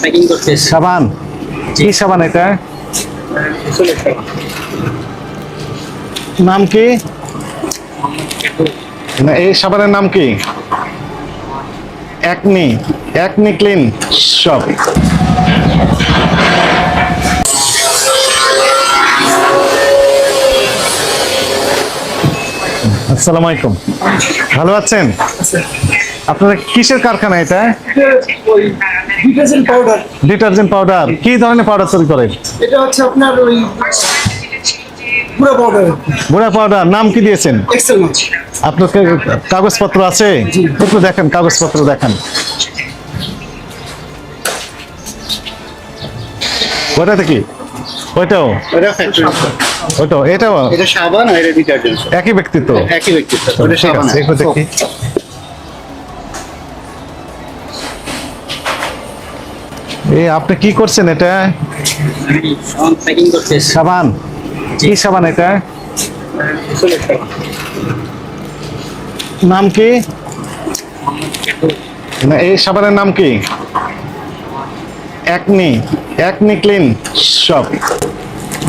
Packing করতে সাবান? কি সাবান এটা? নাম কি? না এই সাবানের নাম কি? একনি। একনি ক্লিন সব আসসালামু আলাইকুম। ভালো আছেন? আপনারা কিসের কারখানা এটা? Detergent powder. Detergent powder. কি ধরনের পাউডার তৈরি করেন এটা হচ্ছে আপনার ওই গুঁড়া পাউডার। বুড়া পাউডার। নাম কি দিয়েছেন? এক্সেল মাছ আপনার কাগজপত্র আছে? একটু দেখেন কাগজপত্র দেখান। ওটাতে কি? ওইটাও? ওটা। ওইটাও? এটাও? এটা সাবান আর এটা ডিটারজেন্ট। একই ব্যক্তিত্ব? একই ব্যক্তিত্ব। ওটা সাবান একটু দেখি। এই আপনি কি করছেন এটা। সাবান? কি সাবান এটা? নাম কি? না এই সাবানের নাম কি? একনি। Acne clean shop.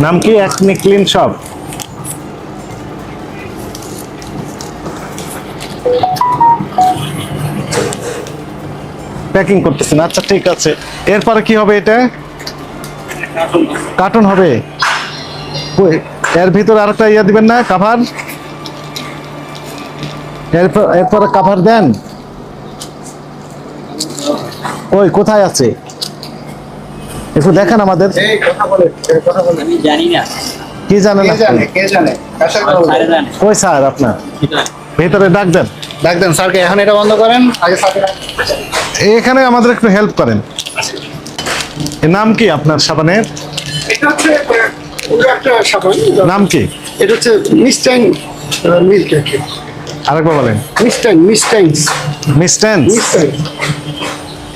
নাম কি? Acne clean shop. প্যাকিং করতেছেন। আচ্ছা ঠিক আছে। এরপরে কি হবে এটা? কার্টুন হবে। এর ভিতরে আরেকটা ইয়ে দিবেন না? কাভার এরপর এরপরে কাভার দেন। ওই কোথায় আছে? একটু দেখেন আমাদের। এই কথা বলে এই কথা বলে। আমি জানি না। কি জানেন কই স্যার আপনার? ভেতরে ডাক দেন। ডাক দেন স্যারকে এখন এটা বন্ধ করেন আগে এখানে আমাদের একটু হেল্প করেন। নাম কি আপনার সাবানের? এটা হচ্ছে একটা সাবান নাম কি? এটা হচ্ছে মিস্টাইন মিল্ক আরেকবার বলেন। মিস্টাইন মিস্টাইনস মিস্টেন্স মিস্টাইন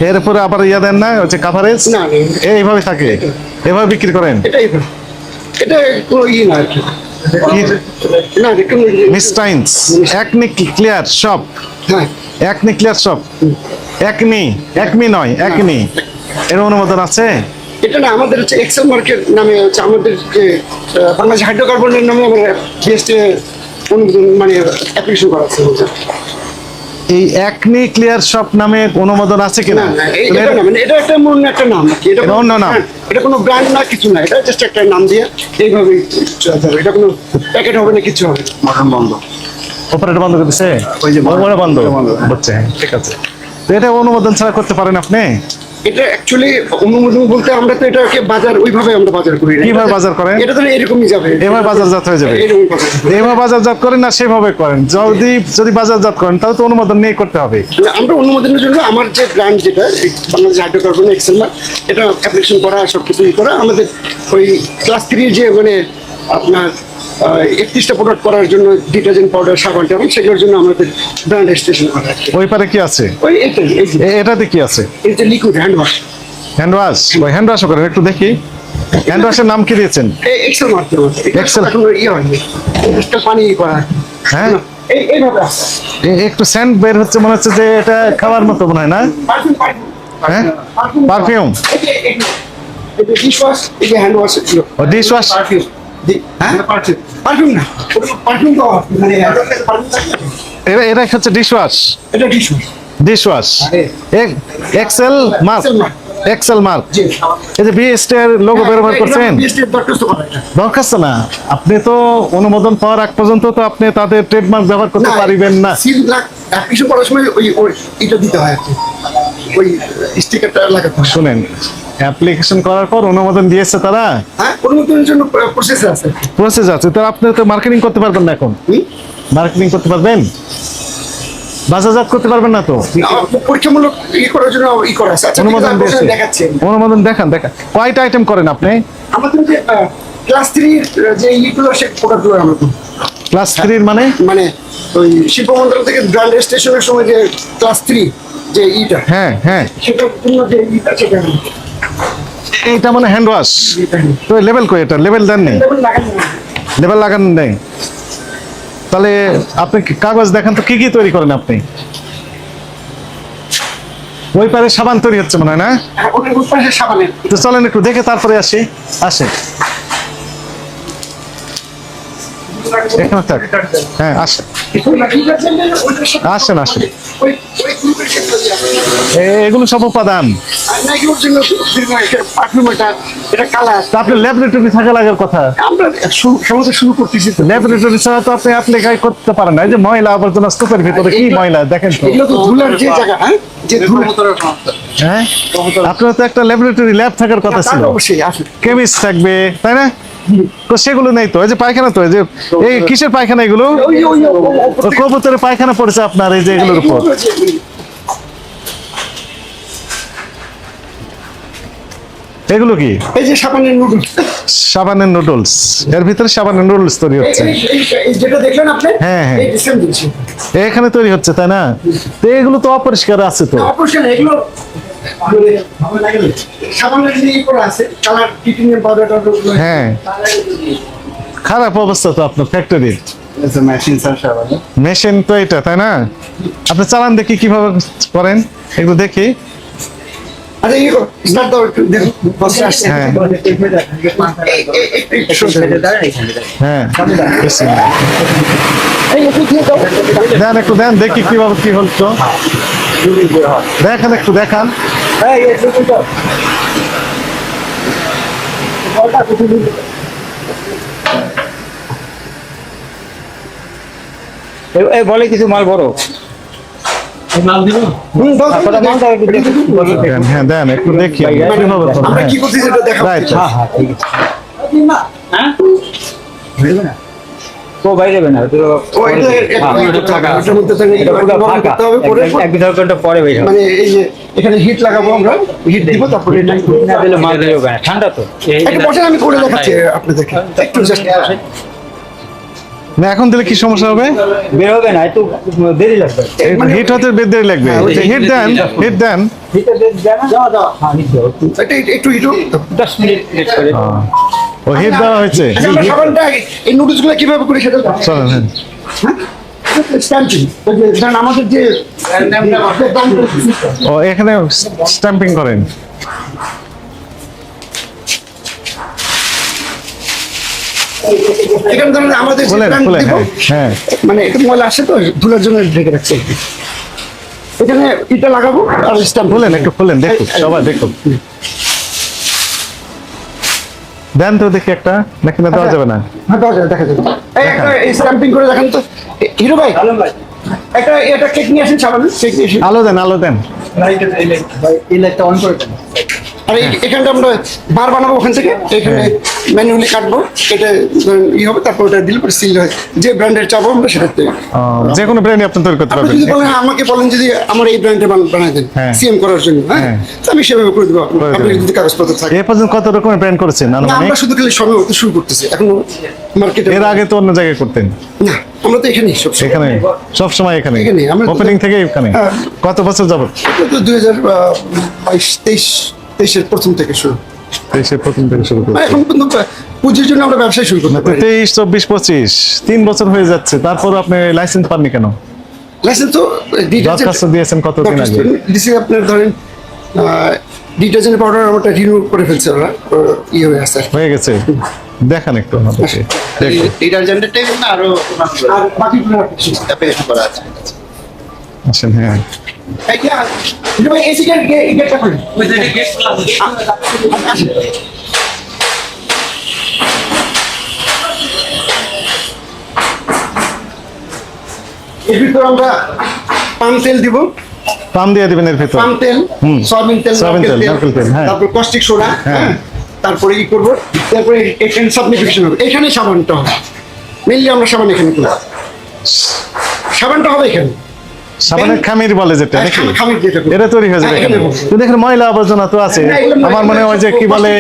এরপরে আবার ইয়া দেন না হচ্ছে কাভারেজ না। এইভাবে থাকে। এভাবে বিক্রি করেন? এটাই তো। এটা কোনো ই না আর কি। মিস্টাইন্স একনি ক্লিয়ার শপ হ্যাঁ। Acne clear shop acne acme নয় একনি এর অনুমোদন আছে? এটা না আমাদের হচ্ছে এক্সেল মার্কেট নামে হচ্ছে আমাদের যে বাংলাদেশ হাইড্রোকার্বনের নামে আমরা বিএসটি অনুমোদন মানে অ্যাপ্লিকেশন করা আছে। এই একনি ক্লিয়ার শপ নামে অনুমোদন আছে কিনা? না না এই- এটা না মানে একটা মূল একটা নাম এটা এটা না অন্য নাম। এটা কোনো ব্র্যান্ড না কিছু না এটা জাস্ট একটা নাম দিয়ে এইভাবে এটা কোনো প্যাকেট হবে না কিছু হবে মাখন মটন বন্ধ। অপারেটর বন্ধ করতেছে ওই যে বন্ধ। ওটা বন্ধ। বন্ধ, হ্যাঁ। হচ্ছে ঠিক আছে। তো এটা অনুমোদন ছাড়া করতে পারেন আপনি? এটা অ্যাকচুয়ালি অনুমোদন বলতে আমরা তো এটাকে বাজার ওইভাবে আমরা বাজার করি না। কীভাবে বাজার করেন? এটা তো এরকমই যাবে এভাবে বাজারজাত হয়ে যাবে। এভাবে বাজারজাত করেন না সেভাবে করেন যদি যদি বাজারজাত করেন তাহলে তো অনুমোদন নিয়ে করতে হবে আমরা অনুমোদনের জন্য আমার যে ব্র্যান্ড যেটা বাংলাদেশ হাইড্রোকার্বন এক্সেল এটা অ্যাপ্লিকেশন করা সব কিছু করা আমাদের ওই ক্লাস থ্রি যে মানে আপনার একত্রিশটা প্রোডাক্ট করার জন্য ডিটারজেন্ট পাউডার সাবান টাবান সেগুলোর জন্য আমাদের ব্র্যান্ড করা ওই পারে কি আছে? ওই এটাতে কি আছে? এই যে liquid hand wash hand wash ওই হ্যান্ড ওয়াশও করেন একটু দেখি। হ্যান্ড ওয়াশের নাম কি দিয়েছেন? এক্সেল মারতে Excel? এখন ইয়ে হয়নি। Excel পানি করা। হ্যাঁ? একটু স্যান্ড বের হচ্ছে মনে হচ্ছে যে এটা খাওয়ার মতো মনে হয় না? হ্যাঁ? Perfume dish wash dish wash হ্যাঁ? মানে এটা এটা হচ্ছে এটা excel mark Excel mark। Excel mark জি। এই যে বিএসটি এর লোগো ব্যবহার করছেন? দরখাস্ত না। আপনি তো অনুমোদন পাওয়ার আগ পর্যন্ত তো আপনি তাদের ট্রেডমার্ক ব্যবহার করতে পারিবেন না। সিল লাগ অ্যাপ্লিকেশন করার সময় ওই ওই এটা দিতে হয় ওই স্টিকারটা লাগাতে শুনেন অ্যাপ্লিকেশন করার পর অনুমোদন দিয়েছে তারা? হ্যাঁ অনুমোদনের জন্য প্রসেস আছে। প্রসেস আছে। তো আপনি তো মার্কেটিং করতে পারবেন না এখন। মার্কেটিং করতে পারবেন? বাজারজাত করতে পারবেন না তো? পরীক্ষামূলক ই করার জন্য ই করা আছে। আচ্ছা অনুমোদন দিয়েছে। দেখাচ্ছি। অনুমোদন দেখান দেখান। কয়টা আইটেম করেন আপনি? আমাদের যে ক্লাস থ্রির যে ইগুলো সে প্রোডাক্টগুলো আমরা। ক্লাস থ্রির মানে? মানে ওই শিল্প মন্ত্রণালয় থেকে ব্র্যান্ড স্টেশনের সময় যে ক্লাস থ্রি যে ইটা হ্যাঁ হ্যাঁ। সেটার জন্য যে ইটা সেটা এইটা মানে হ্যান্ড ওয়াশ তো লেভেল কই এটা? লেভেল দেন নেই। লেভেল লাগানো নেই। তাহলে আপনি কাগজ দেখান তো কি কি তৈরি করেন আপনি? ওই পারে সাবান তৈরি হচ্ছে মনে হয় না? তো চলেন একটু দেখে তারপরে আসি। হ্যাঁ আসেন আসেন, এগুলো সব উপাদান। আর নাইকির পারফিউম এটা এটা কালার আপনার ল্যাবরেটরি থাকা লাগার কথা? আমরা শুরু সমাজে শুরু করতেছি। তো ল্যাবরেটরি ছাড়া তো আপনি করতে পারেন না। এই যে ময়লা আবর্জনা স্তূপের ভিতরে কি ময়লা দেখেন তো। এগুলো তো ধুলার যে জায়গা হ্যাঁ? যে ধুলা। হ্যাঁ? আপনার তো একটা ল্যাবরেটরি ল্যাব থাকার কথা ছিল। অবশ্যই কেমিস্ট থাকবে তাই না? তো সেগুলো নেই তো। এই যে পায়খানা তো এই যে এই কিসের পায়খানা এগুলো? কবুতরের পায়খানা পড়েছে আপনার এই যে এগুলোর উপর। এগুলো কি? এই যে সাবানের নুডলস সাবানের নুডলস এর ভিতরে সাবানের নুডলস তৈরি হচ্ছে। যেটা দেখলেন আপনি হ্যাঁ, হ্যাঁ। এখানে তৈরি হচ্ছে তাই না? তো এগুলো তো অপরিষ্কার আছে তো। অপারেশন এগুলো পাউডার হ্যাঁ। খারাপ অবস্থা তো আপনার ফ্যাক্টরির মেশিন মেশিন তো এটা তাই না? আপনি চালান দেখি কীভাবে করেন একটু দেখি। আচ্ছা ইয়ে করো স্টার্ট দাও একটু দেখো বসে আসছে। হ্যাঁ। এই- এই- এই- একটু হ্যাঁ দেন একটু দেন দেখি কীভাবে কি হচ্ছে। দেখেন একটু দেখান। বলে কিছু মাল বড়। হ্যাঁ দেন একটু দেখি হ্যাঁ। হ্যাঁ হ্যাঁ হ্যাঁ বাইরে না এক- ঘণ্টা পরে বের মানে এই যে এখানে হিট লাগাবো আমরা হিট দিব তারপরে এটা না দিলে মাল বের ঠান্ডা তো আমি করে দেখাচ্ছি আপনাদেরকে একটু জাস্ট না এখন দিলে কি সমস্যা হবে? বের হবে না একটু দেরি লাগবে। হিট হতে বেদ দেরি লাগবে। হিট দেন হিট দেন। হ্যাঁ। এটা একটু। হিট দশ মিনিট ও হিট দেওয়া হয়েছে। আচ্ছা, এই নুডলসগুলো কীভাবে করে সেটা দাও। চলেন হ্যাঁ। স্ট্যাম্পিং ওই আমাদের যে ও এখানে স্ট্যাম্পিং করেন। এখানে ধরেন আমাদের হ্যাঁ হ্যাঁ। মানে একটু ময়লা আসে তো ধুলার জন্য ঢেকে রাখছে। এখানে ইটা লাগাবো আর স্ট্যাম্প খুলেন একটু খুলেন দেখুন সবাই দেখুন। দেন তো দেখি একটা নাকি না দেওয়া যাবে না? হ্যাঁ দাও দাও, দেখা যাবে। এই একটা স্ট্যাম্পিং করে দেখেন তো। হিরো ভাই একটা এটা কেক নিয়ে আসেন সাবান কেক নিয়ে আসেন। আলো দেন আলো দেন। এই লাইটটা অন করে দেন। আর এখানটা আমরা বার বানাবো ওখান থেকে। এখানে ম্যানুয়ালি কাটবো। কেটে ই হবে তারপর ওটা দিলে পরে সিল হয়। যে ব্র্যান্ডের চাবো আমরা সেটাতে ও, যে কোনো ব্র্যান্ডই আপনি তৈরি করতে পারবেন। বলেন আমাকে বলেন যদি আমার এই ব্র্যান্ডের বানাই দেন হ্যাঁ। সিএম করার জন্য হ্যাঁ? হ্যাঁ। আমি সেভাবে করে দেবো আপনি যদি কাগজপত্র থাকে। এ পর্যন্ত কত রকমের ব্র্যান্ড করেছেন? আমরা শুধু খালি সবে শুরু করতেছি। এখন মার্কেটে এর আগে তো অন্য জায়গায় করতেন। না আমরা তো এখানেই সব এখানে? সব সময় এখানে? ওপেনিং থেকে এখানে? হ্যাঁ। কত বছর যাবত? দুই হাজার বাইশ তেইশ তেইশের প্রথম থেকে শুরু। তেইশের প্রথম থেকে শুরু করে মানে এখন কিন্তু পুঁজির জন্য আমরা ব্যবসায় শুরু করতে পারি। তেইশ চব্বিশ পঁচিশ তিন বছর হয়ে যাচ্ছে। তারপর আপনি লাইসেন্স পাননি কেন? লাইসেন্স তো দরখাস্ত দিয়েছেন কতদিন আগে? দিছি আপনার ধরেন ডিটারজেন্ট পাউডার আমরা রিনিউ করে ফেলছে ওরা। ইয়ে হয়ে আছে হয়ে গেছে। দেখান একটু আমাদেরকে। ডিটারজেন্টের টাইপ না আরও আর বাকিগুলো। করা আছে? আসেন হ্যাঁ এই যে, হিরো ভাই, এই সিগারেট গে- এই গেটটা করেন। আসেন। এর ভিতরে আমরা পাম তেল দিব পাম দিয়ে দিবেন এর ভিতর পাম তেল হুম। সয়াবিন তেল সয়াবিন তেল, নারকেল তেল, হ্যাঁ। তারপর কস্টিক সোডা হ্যাঁ। হ্যাঁ তারপরে কি করব তারপরে এখানে সাবমিফিকেশন হবে এখানে সাবানটা হবে মেনলি আমরা সাবান এখানে করব সাবানটা হবে এখানে সাবানের খামির বলে যেটা হ্যাঁ, নাকি। এটা তৈরি হয়ে যাবে হ্যাঁ, এখানে। কিন্তু এখানে ময়লা আবর্জনা তো আছে। আমার মনে হয় যে কি বলে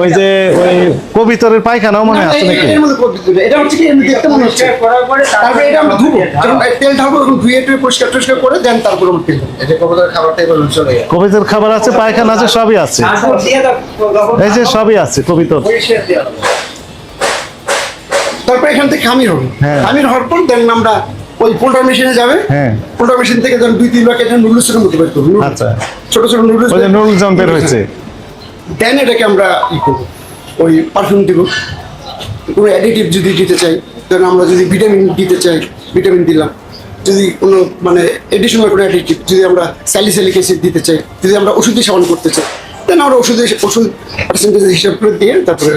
ওই যে ওই কবিতরের পায়খানাও মনে আছে নাকি? এটা হচ্ছে কি এমনি দেখতে মনে হচ্ছে। তারপরে এটা আমরা ধুবো। যখন তেল ঢালবো তখন ধুয়ে টুয়ে পরিষ্কার টরিষ্কার করে দেন তারপর আমরা তেল এটা কবুতর খাবারটাই বলুন চলে যায় কবিতর খাবার আছে পায়খানা আছে সবই আছে। এই যে সবই আছে কবিতর। তারপর এখান থেকে খামির হবে। হ্যাঁ। খামির হওয়ার পর দেন আমরা ওই পোল্টার মেশিনে যাবে হ্যাঁ। পোল্টার মেশিন থেকে ধরুন দুই তিন প্যাকেট নুডলসের মতো বের করব। আচ্ছা। ছোট ছোট নুডলস ওই নুডলস যেমন বের হয়েছে দেন এটাকে আমরা ই করব ওই পারফিউম দিব কোনো অ্যাডিটিভ যদি দিতে চাই ধরুন আমরা যদি ভিটামিন দিতে চাই ভিটামিন দিলাম যদি কোনো মানে এডিশনাল কোনো অ্যাডিটিভ যদি আমরা স্যালিসিলিক অ্যাসিড দিতে চাই যদি আমরা ওষুধি সেবন করতে চাই দেন আমরা ওষুধের ওষুধ পার্সেন্টেজ হিসাব করে দিয়ে তারপরে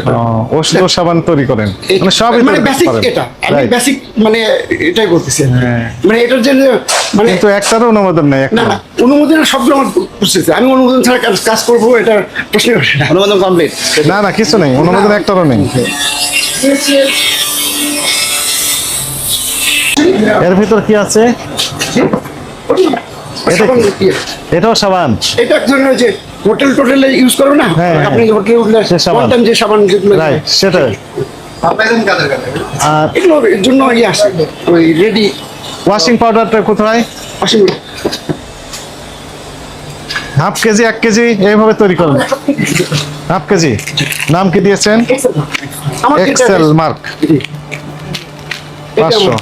ওষুধ সাবান তৈরি করেন। মানে সবই মানে বেসিক এটা আমি বেসিক মানে এটাই বলতেছি আর। হ্যাঁ। মানে এটার জন্য মানে কিন্তু একটারও অনুমোদন নেই না অনুমোদন সবগুলো আমার বুঝতেছে আমি অনুমোদন ছাড়া কাজ- করব এটা প্রশ্ন অনুমোদন কমপ্লিট না না কিছু নেই অনুমোদন একটারও নেই। এর ভিতর কি আছে। এটাও সাবান। এটা এক ধরনের যে হোটেল টোটেলে ইউজ করো না? হ্যাঁ, হ্যাঁ। আপনি হোটেলে উঠলে সাবান। যে সাবান সেটাই। আর এগুলোর জন্য ইয়ে আসে ওই রেডি ওয়াশিং পাউডারটা কোথায়? ওয়াশিং হাফ কেজি এক কেজি এইভাবে তৈরি করেন। Half KG. নাম কি দিয়েছেন? এক্সেল মার্ক পাঁচশো।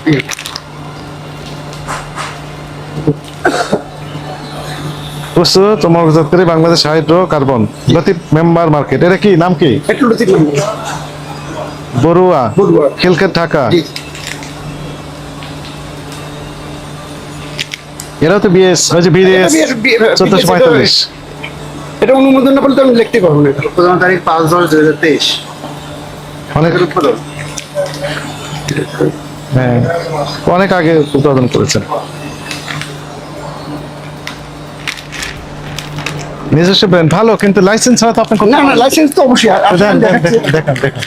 প্রস্তুত Bangladesh hydrocarbon Latif member market এটা কি? নাম কি? বড়ুয়া। ঢাকা। তো বিএস চোদ্দশো পঁয়তাল্লিশ। এটা অনুমোদন না বলতে আমি লিখতে পারব না তারিখ পাঁচ দশ দুই হাজার তেইশ। অনেক উৎপাদন হ্যাঁ অনেক আগে উৎপাদন করেছেন। নিজস্ব ব্র্যান্ড ভালো কিন্তু লাইসেন্স ছাড়া তো আপনি না না লাইসেন্স তো অবশ্যই দেখেন দেখেন দেখান দেখাচ্ছি। দেখান দেখান